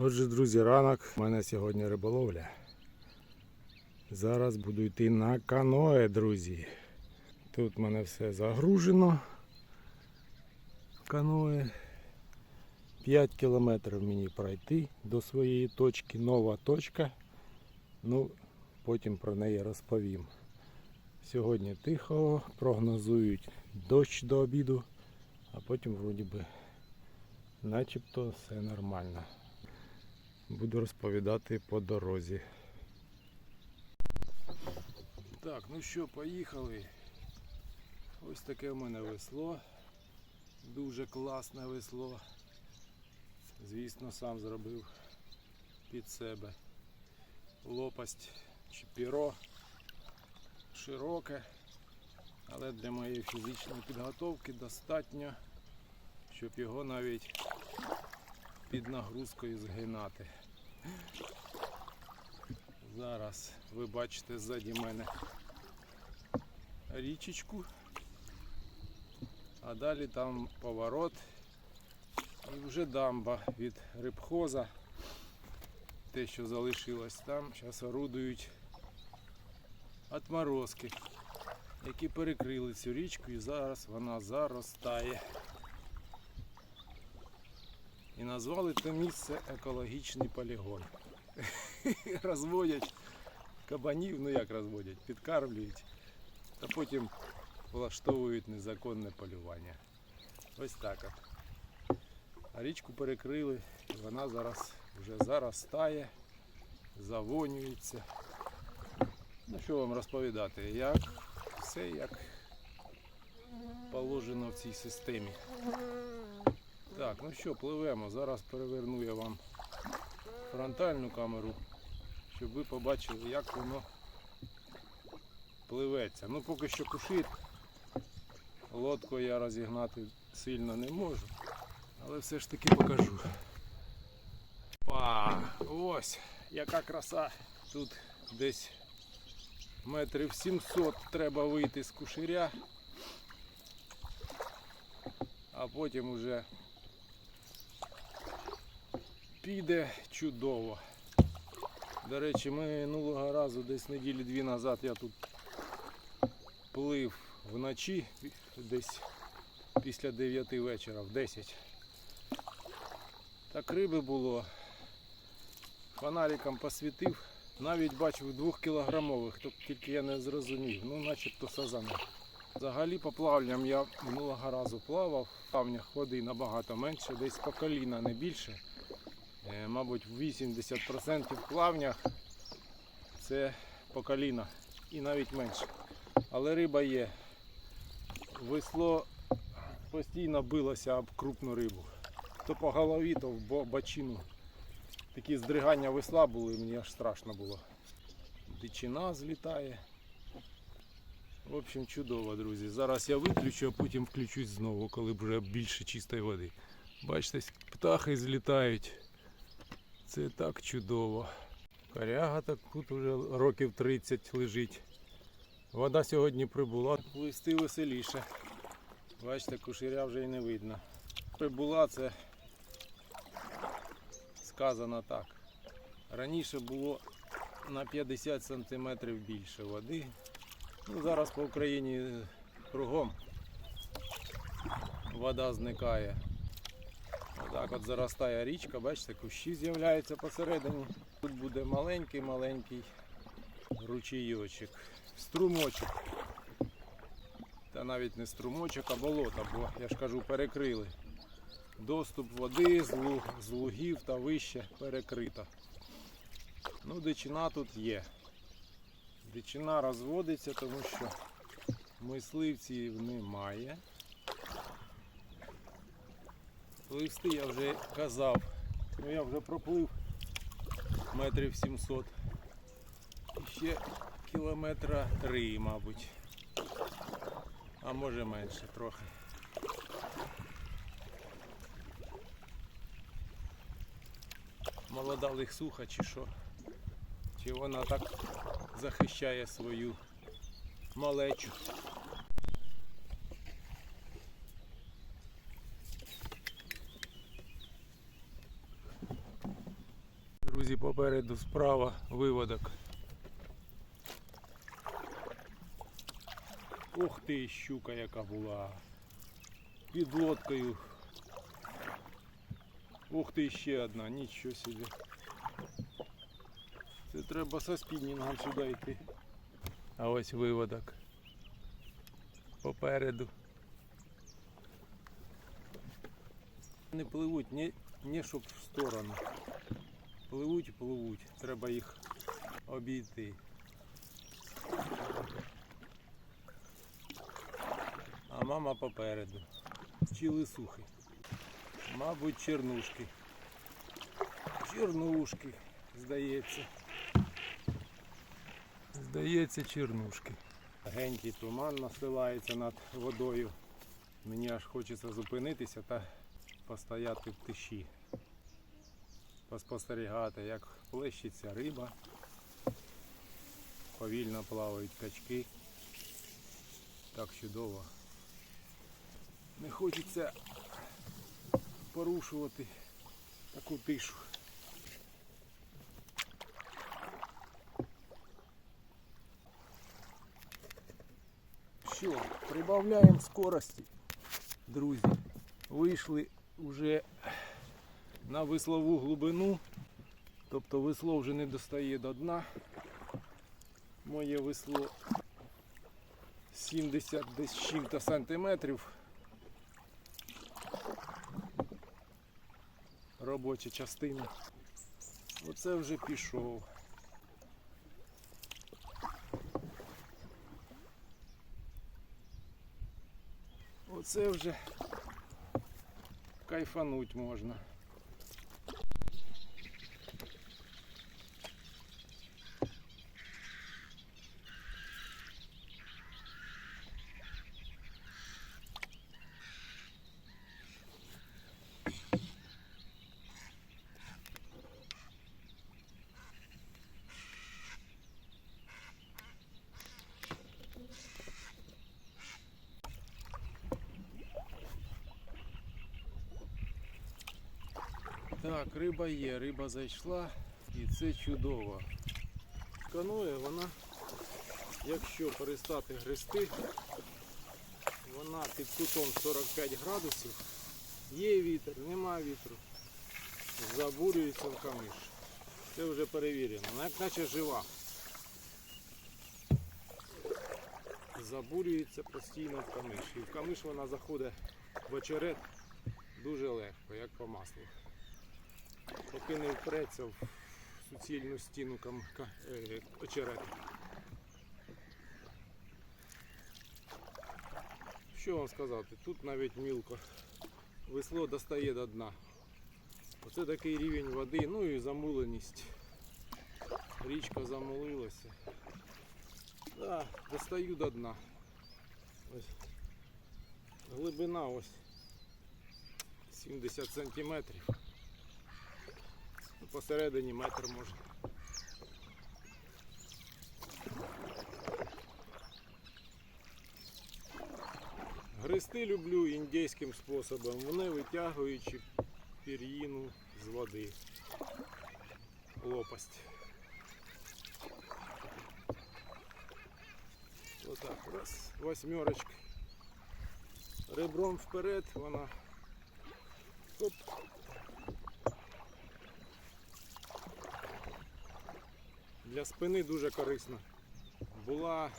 Отже, друзі, ранок. У мене сьогодні риболовля. Зараз буду йти на каное, друзі. Тут в мене все загружено. Каное. 5 кілометрів мені пройти до своєї точки. Нова точка. Ну, потім про неї розповім. Сьогодні тихо, прогнозують дощ до обіду, а потім вроді би начебто все нормально. Буду розповідати по дорозі. Так, ну що, поїхали. Ось таке в мене весло. Дуже класне весло. Звісно, сам зробив під себе. Лопасть чи піро широке, але для моєї фізичної підготовки достатньо, щоб його навіть під нагрузкою згинати. Зараз ви бачите ззаді мене річечку, а далі там поворот і вже дамба від рибхоза. Те, що залишилось там, зараз орудують отморозки, які перекрили цю річку і зараз вона заростає. І назвали це місце екологічний полігон. Розводять кабанів, ну як розводять, підкармлюють, та потім влаштовують незаконне полювання. Ось так от. А річку перекрили, і вона зараз вже заростає, завонюється. Ну що вам розповідати, як все як положено в цій системі. Так, ну що, пливемо. Зараз переверну я вам фронтальну камеру, щоб ви побачили, як воно пливеться. Ну поки що кушить. Лодку я розігнати сильно не можу, але все ж таки покажу. Па, ось яка краса. Тут десь метрів 700 треба вийти з куширя, а потім уже піде чудово. До речі, минулого разу, десь неділі дві назад я тут плив вночі, десь після 9 вечора, в 10. Так риби було. Фонариком посвітив. Навіть бачив двохкілограмових, тільки я не зрозумів. Ну начебто сазани. Взагалі по плавням я минулого разу плавав, в плавнях води набагато менше, десь по коліна не більше. Е, Мабуть, в 80% в плавнях це по коліна і навіть менше. Але риба є. Весло постійно билося об крупну рибу. То по голові, то в бо- бочину. Такі здригання весла були, мені аж страшно було. Дичина злітає. В общем, чудово, друзі. Зараз я виключу, а потім включусь знову, коли вже більше чистої води. Бачите, птахи злітають. Це так чудово. Коряга так тут вже років 30 лежить. Вода сьогодні прибула. Плисти веселіше. Бачите, куширя вже і не видно. Прибула це сказано так. Раніше було на 50 см більше води. Ну, зараз по Україні кругом вода зникає. Отак от заростає річка, бачите, кущі з'являються посередині. Тут буде маленький-маленький ручійочок, струмочок. Та навіть не струмочок, а болото, бо я ж кажу, перекрили. Доступ води з, луг, з лугів та вище перекрито. Ну, дичина тут є. Дичина розводиться, тому що мисливців немає. Пливсти я вже казав, ну я вже проплив метрів 700. І ще кілометра 3, мабуть. А може менше трохи. Молода лихсуха чи що? Чи вона так захищає свою малечу? Друзі, попереду справа виводок. Ух ти, щука яка була. Під лодкою. Ух ти, ще одна, нічого собі. Це треба со спіннінгом сюди йти. А ось виводок. Попереду. Не пливуть, не, не щоб в сторону. Пливуть пливуть. Треба їх обійти. А мама попереду. Чи лисухи. Мабуть, чернушки. Чернушки, здається. Здається, чернушки. Генький туман насилається над водою. Мені аж хочеться зупинитися та постояти в тиші. Поспостерігати, як плещеться риба. Повільно плавають качки. Так чудово. Не хочеться порушувати таку тишу. Що, прибавляємо скорості, друзі. Вийшли вже на веслову глибину, тобто весло вже не достає до дна. Моє весло 70 десь чим-то сантиметрів. Робоча частина. Оце вже пішов. Оце вже кайфануть можна. Так, риба є, риба зайшла і це чудово. Каноє вона, якщо перестати грести, вона під кутом 45 градусів, є вітер, нема вітру, забурюється в камиш. Це вже перевірено. Вона як наче жива. Забурюється постійно в камиш. І в камиш вона заходить в очерет дуже легко, як по маслу поки не впреться в суцільну стіну е, очерету. Що вам сказати? Тут навіть мілко весло достає до дна. Оце такий рівень води, ну і замуленість. Річка замулилася. Да, достаю до дна. Ось. Глибина ось 70 сантиметрів. Посередині метр може. Гристи люблю індійським способом, вони витягуючи пір'їну з води. Лопасть. Отак, раз, восьмерочка. Ребром вперед вона. Оп. Для спини дуже корисно. Була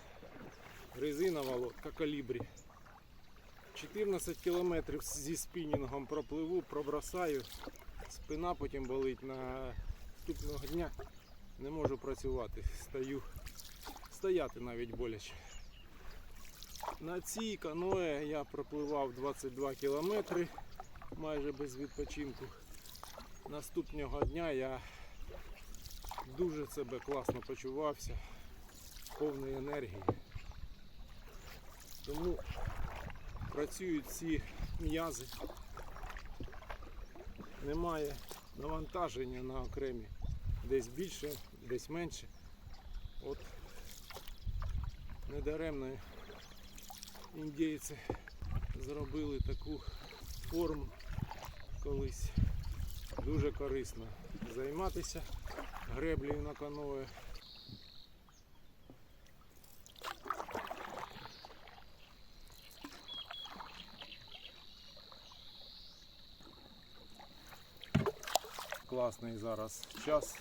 резинова лодка калібрі. 14 кілометрів зі спінінгом пропливу, пробросаю. Спина потім болить на наступного дня. Не можу працювати. Стою. Стояти навіть боляче. На цій каное я пропливав 22 кілометри майже без відпочинку. Наступного дня я дуже себе класно почувався, повний енергії. Тому працюють всі м'язи. Немає навантаження на окремі. Десь більше, десь менше. От недаремно індійці зробили таку форму колись. Дуже корисно займатися греблею на каное. Класний зараз час.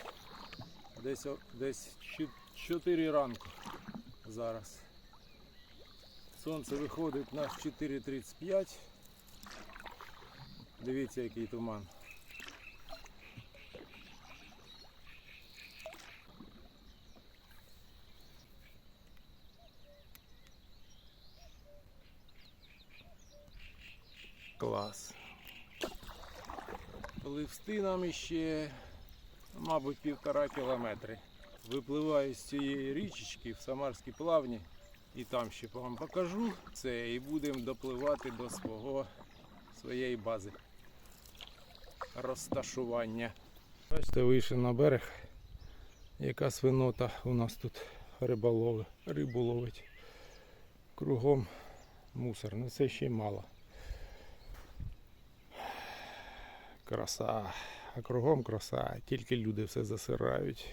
Десь, десь 4 ранку зараз. Сонце виходить на 4.35. Дивіться, який туман. Клас. Пливсти нам іще, мабуть, півтора кілометри. Випливаю з цієї річечки в Самарській плавні і там ще вам покажу це і будемо допливати до свого своєї бази розташування. Бачите, вийшов на берег. Яка свинота у нас тут риболови, рибу ловить. Кругом мусор, ну це ще й мало. Краса. А кругом краса, тільки люди все засирають.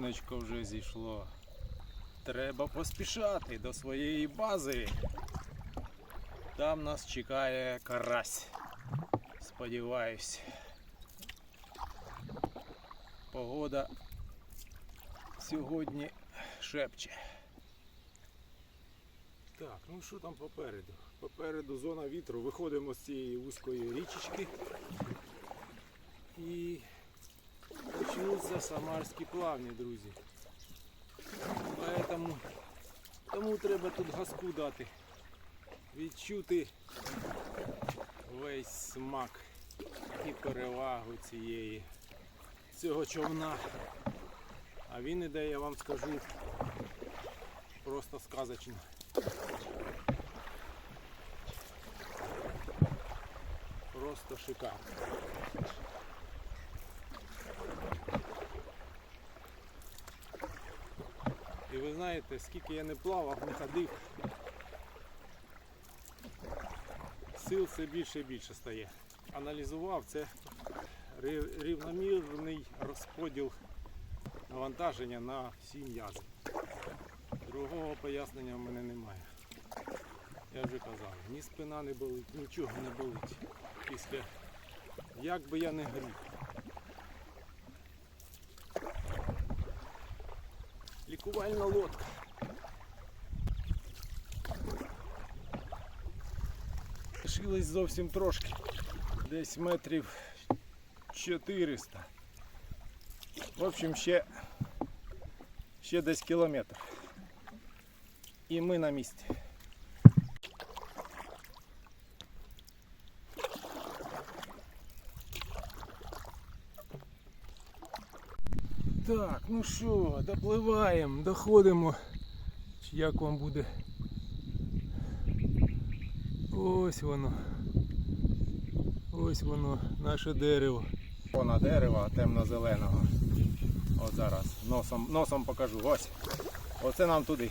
Сонечко вже зійшло. Треба поспішати до своєї бази. Там нас чекає карась. Сподіваюсь. Погода сьогодні шепче. Так, ну що там попереду? Попереду зона вітру. Виходимо з цієї вузької річечки. І почнуться самарські плавні, друзі. Поэтому тому треба тут газку дати. Відчути весь смак і перевагу цієї цього човна. А він іде, я вам скажу, просто сказочно. Просто шикарно. Ви знаєте, скільки я не плавав, не ходив, сил все більше і більше стає. Аналізував це рівномірний розподіл навантаження на всі м'язи. Другого пояснення в мене немає. Я вже казав, ні спина не болить, нічого не болить. Після як би я не грів. Лікувальна лодка. Лишилось зовсім трошки. Десь метрів 400. В общем, ще, ще десь кілометр. І ми на місці. Так, ну що, допливаємо, доходимо. Чи Як вам буде? Ось воно. Ось воно, наше дерево. Вона дерева темно-зеленого. От зараз носом, носом покажу. Ось. Оце нам туди.